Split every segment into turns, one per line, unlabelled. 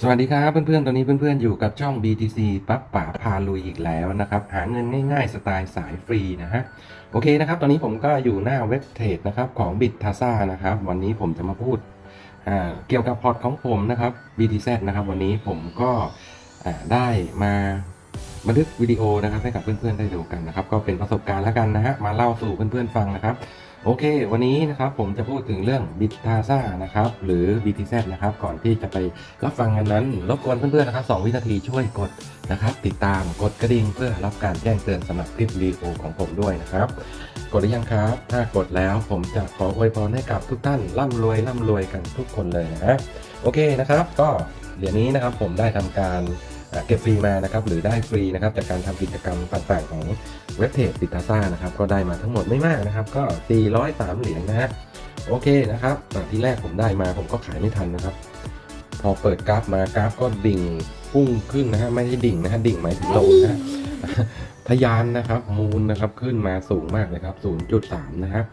สวัสดีครับเพื่อนๆ ตอนนี้เพื่อนๆ อยู่กับช่อง BTC ปั๊บป่าพาลุยอีกแล้วนะครับ หาเงินง่ายๆ สไตล์สายฟรีนะฮะ โอเคนะครับ ตอนนี้ผมก็อยู่หน้าเว็บเทรดนะครับของ b i t t a s a นะครับ วันนี้ผมจะมาพูดเกี่ยวกับพอร์ตของผมนะครับ BTZ นะครับ วันนี้ผมก็ได้มาบันทึกวิดีโอนะครับให้กับเพื่อนๆ ได้ดูกันนะครับ ก็เป็นประสบการณ์แล้วกันนะฮะ มาเล่าสู่เพื่อนๆ ฟังนะครับ โอเค วันนี้นะครับผมจะพูดถึงเรื่อง b i t t a s a นะครับ หรือ BTZ นะครับ ก่อนที่จะไปรับฟังกันนั้น รบกวนเพื่อนๆนะครับ 2 วินาทีช่วยกดนะครับ ติดตามกดกระดิ่งเพื่อรับการแจ้งเตือนสำหรับคลิปวิดีโอของผมด้วยนะครับ กดหรือยังครับ ถ้ากดแล้วผมจะขออวยพรให้กับทุกท่านร่ำรวยร่ำรวยกันทุกคนเลยนะโอเคนะครับ ก็เดี๋ยวนี้นะครับผมได้ทำการ เก็บฟรีมานะครับหรือได้ฟรีนะครับจากการทำกิจกรรมต่างๆของเว็บเพจปิตาซ่านะครับก็ได้มาทั้งหมดไม่มากนะครับ ก็ 403 เหรียญนะฮะโอเคนะครับอ่าที่แรกผมได้มาผมก็ขายไม่ทันนะครับ พอเปิดกราฟมากราฟก็ดิ่งพุ่งขึ้นนะฮะไม่ใช่ดิ่งนะฮะดิ่งหมายถึงลงนะฮะทะยานนะครับมูลนะครับขึ้นมาสูงมากเลยครับ0.3นะครับ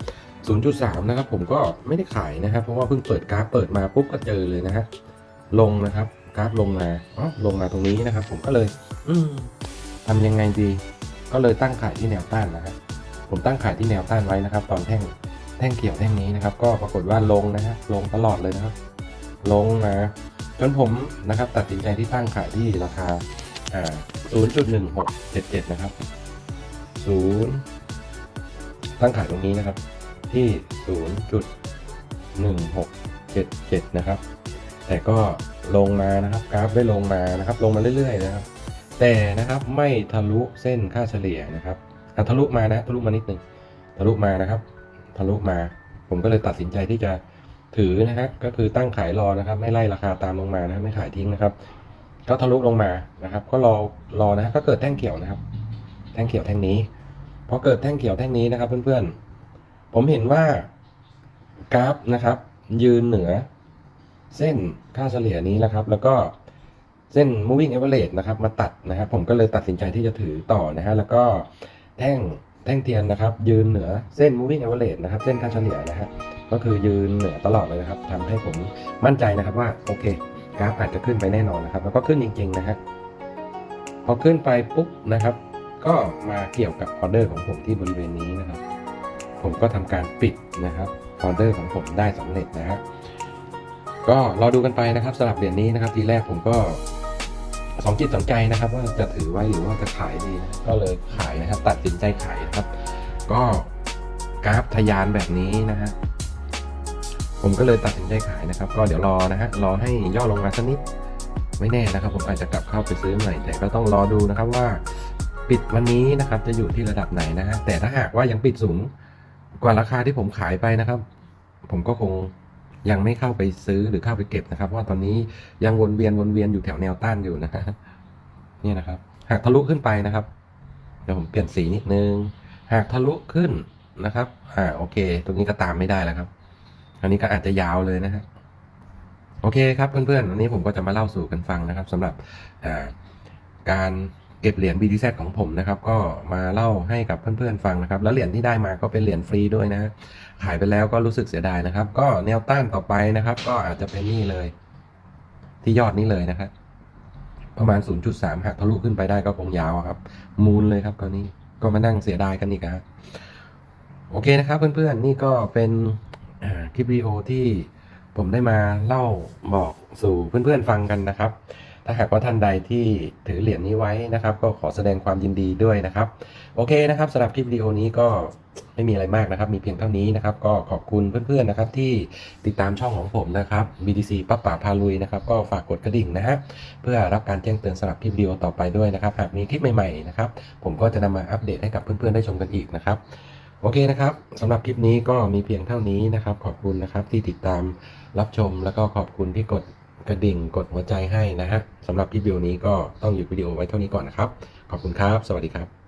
0.3 นะครับ ผมก็ไม่ได้ขายนะครับ เพราะว่าเพิ่งเปิดกราฟเปิดมาปุ๊บก็เจอเลยนะฮะลงนะครับ กราฟลงมาอ๋อลงมาตรงนี้นะครับ ผมก็เลย อืมทำยังไงดี ก็เลยตั้งขายที่แนวต้านนะฮะผมตั้งขายที่แนวต้านไว้นะครับ ตอนแท่งแท่งเขียวแท่งนี้นะครับ ก็ปรากฏว่าลงนะฮะลงตลอดเลยนะครับ ลงมาจนผมนะครับ ตัดสินใจที่ตั้งขายที่ราคาอ่า0.1677 นะครับ 0 ตั้งขายตรงนี้นะครับ ที่ 0.1677 นะครับ แต่ก็ลงมานะครับกราฟได้ลงมานะครับ ลงมาเรื่อยๆนะครับ แต่นะครับไม่ทะลุเส้นค่าเฉลี่ยนะครับทะลุมานะทะลุมานิดหนึ่งทะลุมานะครับ ทะลุมา ผมก็เลยตัดสินใจที่จะถือนะครับก็คือตั้งขายรอนะครับ ไม่ไล่ราคาตามลงมานะไม่ขายทิ้งนะครับ ก็ทะลุลงมานะครับ ก็รอรอนะก็เกิดแท่งเขียวนะครับ แท่งเขียวแท่งนี้พอเกิดแท่งเขียวแท่งนี้นะครับ เพื่อนๆผมเห็นว่ากราฟนะครับ ยืนเหนือ เส้นค่าเฉลี่ยนี้นะครับ แล้วก็เส้น moving average นะครับ มาตัดนะครับ ผมก็เลยตัดสินใจที่จะถือต่อนะฮะแล้วก็แท่งแท่งเทียนนะครับ ยืนเหนือเส้น moving average นะครับ เส้นค่าเฉลี่ยนะฮะก็คือยืนเหนือตลอดเลยนะครับทำให้ผมมั่นใจนะครับว่าโอเคกราฟอาจจะขึ้นไปแน่นอนนะครับ แล้วก็ขึ้นจริง ๆ นะฮะพอขึ้นไปปุ๊บนะครับ ก็มาเกี่ยวกับออเดอร์ของผมที่บริเวณนี้นะครับ ผมก็ทำการปิดนะครับออเดอร์ของผมได้สำเร็จนะฮะ ก็รอดูกันไปนะครับสำหรับเหรียญนี้นะครับ ทีแรกผมก็สองจิตสองใจนะครับ ว่าจะถือไว้หรือว่าจะขายดีนะก็เลยขายนะครับ ตัดสินใจขายนะครับ ก็กราฟทะยานแบบนี้นะฮะผมก็เลยตัดสินใจขายนะครับ ก็เดี๋ยวรอนะฮะรอให้ย่อลงมาสักนิดไม่แน่นะครับ ผมอาจจะกลับเข้าไปซื้อใหม่แต่ก็ต้องรอดูนะครับว่าปิดวันนี้นะครับ จะอยู่ที่ระดับไหนนะฮะแต่ถ้าหากว่ายังปิดสูงกว่าราคาที่ผมขายไปนะครับ ผมก็คง ยังไม่เข้าไปซื้อหรือเข้าไปเก็บนะครับเพราะว่าตอนนี้ยังวนเวียนวนเวียนอยู่แถวแนวต้านอยู่นะฮะนี่นะครับ หากทะลุขึ้นไปนะครับเดี๋ยวผมเปลี่ยนสีนิดนึง หากทะลุขึ้นนะครับ อ่าโอเค ตรงนี้ก็ตามไม่ได้แล้วครับ อันนี้ก็อาจจะยาวเลยนะฮะโอเคครับเพื่อนๆวันนี้ผมก็จะมาเล่าสู่กันฟังนะครับสำหรับการ เก็บเหรียญ BTZ ของผมนะครับ ก็มาเล่าให้กับเพื่อนๆฟังนะครับ แล้วเหรียญที่ได้มาก็เป็นเหรียญฟรีด้วยนะ ขายไปแล้วก็รู้สึกเสียดายนะครับ ก็แนวต้านต่อไปนะครับ ก็อาจจะเป็นนี่เลย ที่ยอดนี้เลยนะครับ ประมาณ 0.3หากทะลุขึ้นไปได้ก็คงยาวครับ มูลเลยครับตอนนี้ก็มานั่งเสียดายกันอีกนะโอเคนะครับเพื่อนๆนี่ก็เป็นคลิปวิดีโอที่ผมได้มาเล่าบอกสู่เพื่อนๆฟังกันนะครับ ถ้าหากว่าท่านใดที่ถือเหรียญนี้ไว้นะครับ ก็ขอแสดงความยินดีด้วยนะครับ โอเคนะครับสำหรับคลิปวิดีโอนี้ก็ไม่มีอะไรมากนะครับ มีเพียงเท่านี้นะครับ ก็ขอบคุณเพื่อนๆนะครับที่ติดตามช่องของผมนะครับ BTC ป้าป่าพาลุยนะครับ ก็ฝากกดกระดิ่งนะฮะเพื่อรับการแจ้งเตือนสำหรับคลิปวิดีโอต่อไปด้วยนะครับหากมีคลิปใหม่ๆนะครับผมก็จะนำมาอัปเดตให้กับเพื่อนๆได้ชมกันอีกนะครับโอเคนะครับสำหรับคลิปนี้ก็มีเพียงเท่านี้นะครับ ขอบคุณนะครับที่ติดตามรับชมแล้วก็ขอบคุณที่กด กระดิ่งกดหัวใจให้นะฮะสำหรับคลิปวิดีโอนี้ก็ต้องหยุดวิดีโอไว้เท่านี้ก่อนนะครับ ขอบคุณครับ สวัสดีครับ